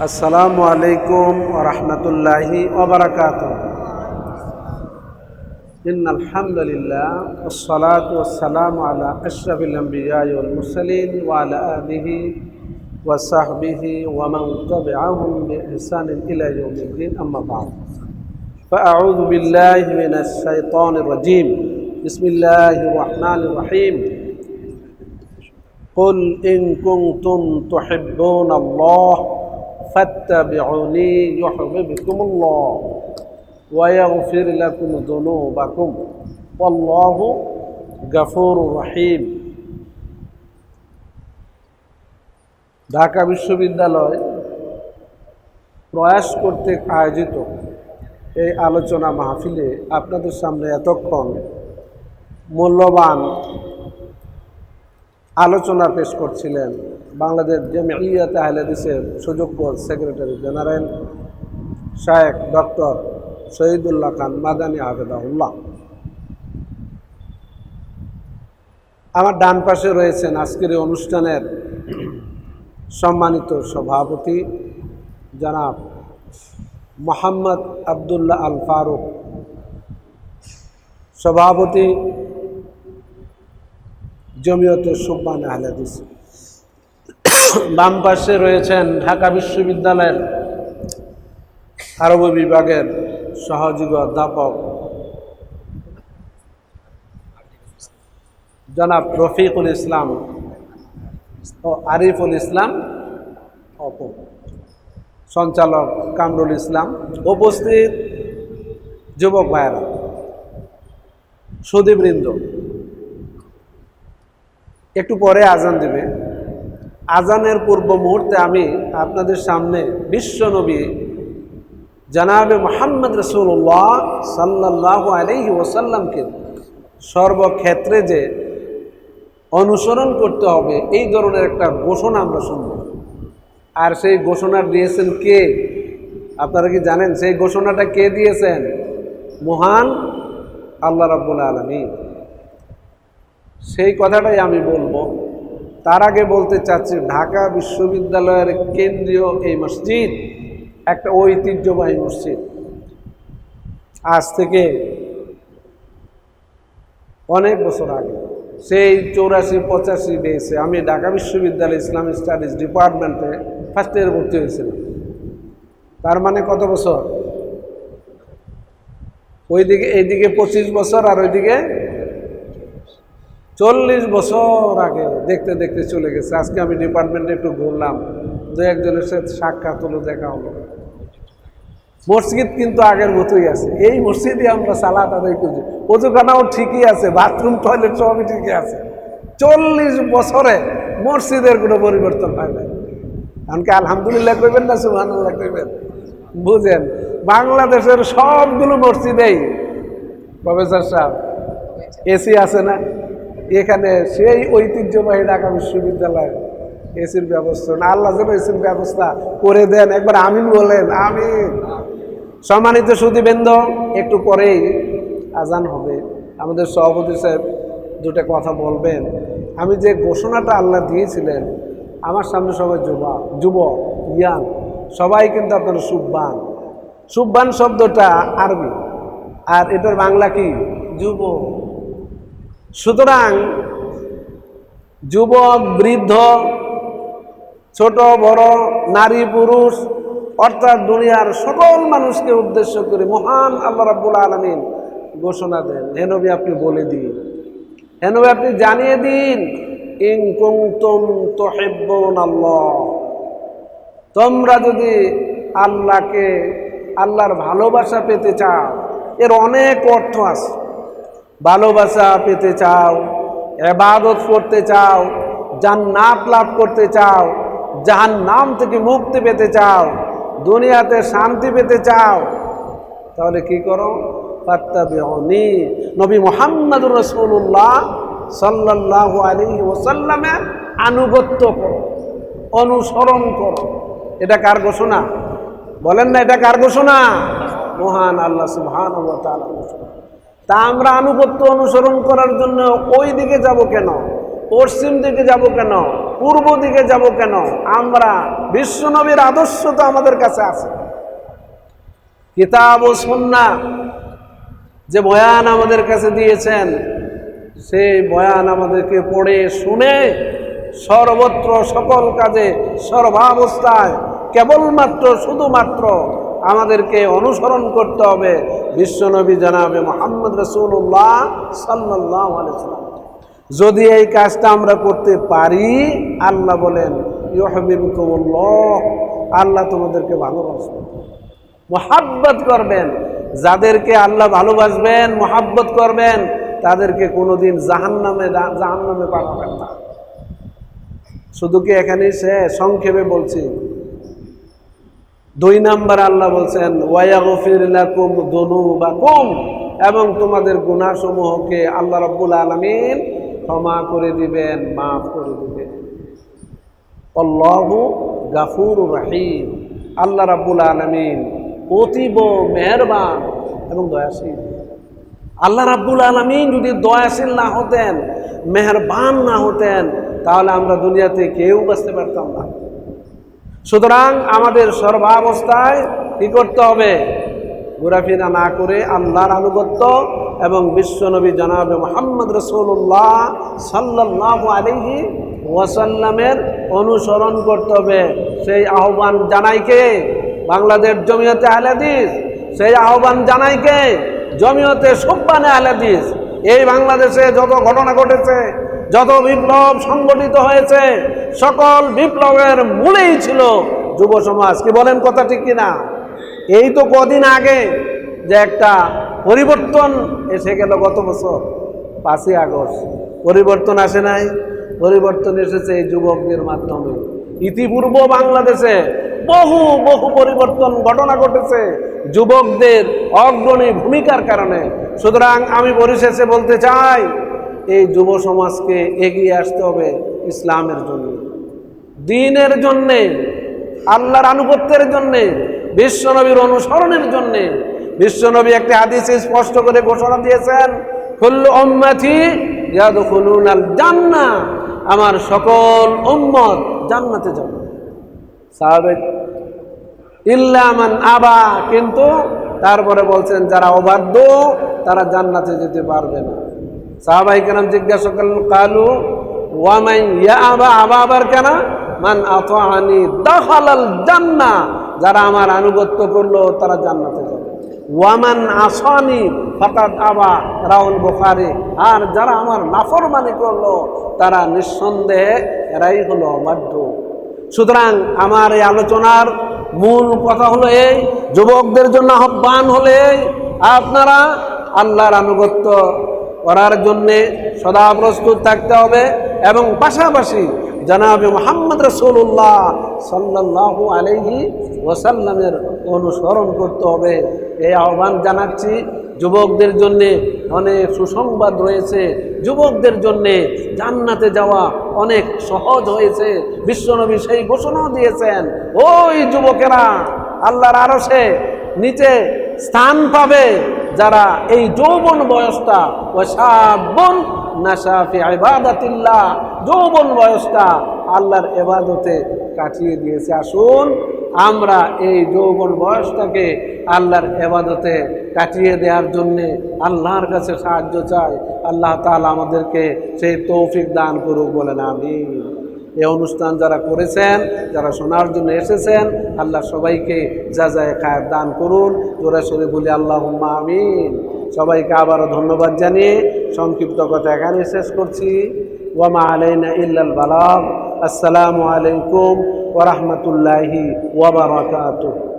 السلام عليكم ورحمة الله وبركاته. إن الحمد لله والصلاة والسلام على أشرف الأنبياء والمرسلين وعلى آله وصحبه ومن تبعهم بإحسان إلى يوم الدين. أما بعد فأعوذ بالله من الشيطان الرجيم. بسم الله الرحمن الرحيم. قل إن كنتم تحبون الله فاتبعوني يحببكم الله ويغفر لكم ذنوبكم والله غفور رحيم ঢাকা বিশ্ববিদ্যালয় প্রয়াস কর্তৃক আয়োজিত এই আলোচনা মাহফিলে আপনাদের সামনে এতক্ষণ মূল্যবান আলোচনা পেশ করছিলেন বাংলাদেশ জমিয়ত আহলেদিসের সুযোগ্য secretary general Sheikh doctor Shahidullah Khan Madani আবেদাউল্লাহ আমার ডান পাশে রয়েছেন আজকের অনুষ্ঠানের সম্মানিত সভাপতি জনাব মোহাম্মদ আবদুল্লাহ আল ফারুক। সভাপতি জমিয়তের সুব্বান আহলাদিস বাম পাশে রয়েছেন ঢাকা বিশ্ববিদ্যালয়ের আরব বিভাগের সহযোগী অধ্যাপক জনাব রফিকুল ইসলাম ও আরিফুল ইসলাম অপু। সঞ্চালক কামরুল ইসলাম। উপস্থিত যুবক ভাইয়েরা সুদীবৃন্দ একটু পরে আজান দেবে। আজানের পূর্ব মুহূর্তে আমি আপনাদের সামনে বিশ্বনবী জানাবে মোহাম্মদ রসুল্লাহ সাল্লাহ আলহি ওসাল্লামকে সর্বক্ষেত্রে যে অনুসরণ করতে হবে, এই ধরনের একটা ঘোষণা আমরা শুনব। আর সেই ঘোষণা দিয়েছেন কে? আপনারা কি জানেন? সেই ঘোষণাটা কে দিয়েছেন? মহান আল্লাহ রাব্বুল আলমী সেই কথাটাই আমি বলব। তার আগে বলতে চাচ্ছি, ঢাকা বিশ্ববিদ্যালয়ের কেন্দ্রীয় এই মসজিদ একটা ঐতিহ্যবাহী মসজিদ। আজ থেকে অনেক বছর আগে, সেই চৌরাশি, পঁচাশি বেসে আমি ঢাকা বিশ্ববিদ্যালয় ইসলামিক স্টাডিজ ডিপার্টমেন্টে ফার্স্ট ইয়ার ভর্তি হয়েছিলাম। তার মানে কত বছর? ওইদিকে, এইদিকে পঁচিশ বছর আর ওইদিকে চল্লিশ বছর আগে দেখতে দেখতে চলে গেছে। আজকে আমি ডিপার্টমেন্টে একটু ঘুরলাম। দু একজনের সাথে সাক্ষাৎ হলো, দেখা হলো। মসজিদ কিন্তু আগের মতোই আছে। এই মসজিদে আমরা সালাত আদায় করছি অজুখানাও ঠিকই আছে, বাথরুম টয়লেট সবই ঠিকই আছে। চল্লিশ বছরে মসজিদের কোনো পরিবর্তন হয় না এমনকি আলহামদুলিল্লাহ কইবেন না সুহানুল্লাহ কইবেন? বুঝেন, বাংলাদেশের সবগুলো মসজিদেই প্রফেসর সাহেব এসি আছে না? এখানে সেই ঐতিহ্যবাহী ঢাকা বিশ্ববিদ্যালয় এসির ব্যবস্থা না, আল্লাহ যেন এসির ব্যবস্থা করে দেন। একবার আমিন বলেন, আমিন। সম্মানিত সুদীবেন্দ, একটু পরেই আজান হবে। আমাদের সভাপতি সাহেব দুটা কথা বলবেন। আমি যে ঘোষণাটা আল্লাহ দিয়েছিলেন, আমার সামনে সবাই যুবা যুবক, ইয়াং, সবাই কিন্তু আপনারা সুব্বান। সুব্বান শব্দটা আরবি। আর এটার বাংলা কি? যুবক। সুতরাং যুবক, বৃদ্ধ, ছোট, বড়, নারী, পুরুষ, অর্থাৎ দুনিয়ার সকল মানুষকে উদ্দেশ্য করে মহান আল্লাহ রাব্বুল আলমিন ঘোষণা দেন। হেনবি আপনি বলে দিন। হেনবি আপনি জানিয়ে দিন। ইন কুমতুম তোহেব্বন আল্লাহ তোমরা যদি আল্লাহকে, আল্লাহর ভালোবাসা পেতে চাও, এর অনেক অর্থ আছে। ভালোবাসা পেতে চাও, এবাদত করতে চাও, জান্নাত লাভ করতে চাও জাহান নাম থেকে মুক্তি পেতে চাও, দুনিয়াতে শান্তি পেতে চাও, তাহলে কি করো? ফাত্তাবিউনি। নবী মোহাম্মদুর রসুল্লাহ সাল্লাল্লাহু আলাইহি ওসাল্লামের আনুগত্য করো, অনুসরণ করো। এটা কার ঘোষণা? বলেন না এটা কার ঘোষণা? মহান আল্লাহ সুবহান ঘোষণা। তা আমরা আনুগত্য অনুসরণ করার জন্য ওই দিকে যাব কেন? পশ্চিম দিকে যাব কেন? পূর্ব দিকে যাব কেন? আমরা বিশ্বনবীর আদর্শ তো আমাদের কাছে আছে। কিতাব ও সন্না যে বয়ান আমাদের কাছে দিয়েছেন, সেই বয়ান আমাদেরকে পড়ে, শুনে সর্বত্র সকল কাজে, সর্বাবস্থায় কেবলমাত্র, শুধুমাত্র আমাদেরকে অনুসরণ করতে হবে। বিশ্বনবী জানাবে মোহাম্মদ রসুল্লাহ সাল্লাহ আলাইসাল্লাম যদি এই কাজটা আমরা করতে পারি, আল্লাহ বলেন ইহবিবুকুমুল্লাহ আল্লাহ তোমাদেরকে ভালোবাসবেন মোহাব্বত করবেন। যাদেরকে আল্লাহ ভালোবাসবেন, মোহাব্বত করবেন, তাদেরকে কোনোদিন জাহান্নামে জাহান্নামে পাঠাবেন না। শুধু কি এখানে সে সংক্ষেপে বলছি? দুই নাম্বার আল্লাহ বলছেন ওয়াইয়াগফির লাকুম দুনুবাকুম এবং তোমাদের গুনাহসমূহকে আল্লাহ রাব্বুল আলামিন ক্ষমা করে দিবেন, মাফ করে দিবেন। আল্লাহু গাফুর রাহিম। আল্লাহ রাব্বুল আলামিন অতীব মেহেরবান এবং দয়াশীল। আল্লাহ রাব্বুল আলমিন যদি দয়াশীল না হতেন, মেহরবান না হতেন, তাহলে আমরা দুনিয়াতে কেউ বাঁচতে পারতাম না। সুতরাং আমাদের সর্বাবস্থায় কি করতে হবে? ঘোরাফেরা না করে আল্লাহর আনুগত্য এবং বিশ্বনবী জনাবে মোহাম্মদ রসুল্লাহ সাল্লাহ আলিহি ওয়াসাল্লামের অনুসরণ করতে হবে। সেই আহ্বান জানাইকে বাংলাদেশ জমিয়তে আহলাদিস সেই আহ্বান জানাইকে জমিয়তে সুব্বানে আহলাদিস এই বাংলাদেশে যত ঘটনা ঘটেছে যত বিপ্লব সংগঠিত হয়েছে, সকল বিপ্লবের মূলেই ছিল যুব সমাজ। কি বলেন কথা ঠিক কিনা? এই তো কদিন আগে যে একটা পরিবর্তন এসে গেল গত বছর, পাঁচই আগস্ট। পরিবর্তন আসে নাই, পরিবর্তন এসেছে এই যুবকদের মাধ্যমে। ইতিপূর্ব বাংলাদেশে বহু বহু পরিবর্তন ঘটনা ঘটেছে যুবকদের অগ্রণী ভূমিকার কারণে। সুতরাং আমি পরিশেষে বলতে চাই এই যুব সমাজকে এগিয়ে আসতে হবে ইসলামের জন্য। দিনের জন্যে, আল্লাহর আনুগত্যের জন্যে বিশ্বনবীর অনুসরণের জন্যে। বিশ্বনবী একটি হাদিসে স্পষ্ট করে ঘোষণা দিয়েছেন জান্নাহ আমার সকল উম্মত জান্নাতে যাবে। সাহাবেক ইল্লামান আবা, কিন্তু তারপরে বলছেন, যারা অবাধ্য, তারা জান্নাতে যেতে পারবে না। সাহাবাই কেন জিজ্ঞাসা করলেন, কালু ওয়ামাই আবা আবা আবার কেন? মান আতানি দাখালাল জান্নাহ। যারা আমার আনুগত্য করল, তারা জান্নাতে যাবে। ওয়ামান আসানি ফাকাদ আবা। রাউল বুখারী। আর যারা আমার নাফরমানি করল, তারা নিঃসন্দেহে এরাই হলো অবাধ্য সুতরাং আমার এই আলোচনার মূল কথা হলো এই, যুবকদের জন্য আহ্বান হলে আপনারা আল্লাহর আনুগত্য করার জন্যে সদা প্রস্তুত থাকতে হবে এবং পাশাপাশি জানাবে মোহাম্মদ রসুল্লাহ সাল্লাহ আলহি ওসাল্লামের অনুসরণ করতে হবে। এই আহ্বান জানাচ্ছি। যুবকদের জন্যে অনেক সুসংবাদ রয়েছে। যুবকদের জন্যে জান্নাতে যাওয়া অনেক সহজ হয়েছে। বিশ্বনবী সেই ঘোষণাও দিয়েছেন, ওই যুবকেরা, আল্লাহর আরসে নিচে স্থান পাবে। যারা এই যৌবন বয়সটা ও সাবন নাসাফি ইবাদাতিল্লাহ, যৌবন বয়সটা আল্লাহর এবাদতে কাটিয়ে দিয়েছে। আসুন, আমরা এই যৌবন বয়সটাকে আল্লাহর এবাদতে কাটিয়ে দেওয়ার জন্যে আল্লাহর কাছে সাহায্য চাই। আল্লাহ তাআলা আমাদেরকে সেই তৌফিক দান করুক বলেন আমি এই অনুষ্ঠান যারা করেছেন, যারা শোনার জন্য এসেছেন, আল্লাহ সবাইকে যা যায় খায়ের দান করুন। জোরাসরে বলি আল্লাহ আমিন। সবাইকে আবারও ধন্যবাদ জানিয়ে সংক্ষিপ্ত কথা এখানে শেষ করছি। ওয়ামা আলাইনা ইল্লাল বালাব আসসালামু আলাইকুম ওরহমতুল্লাহি ওবরাকাতুহ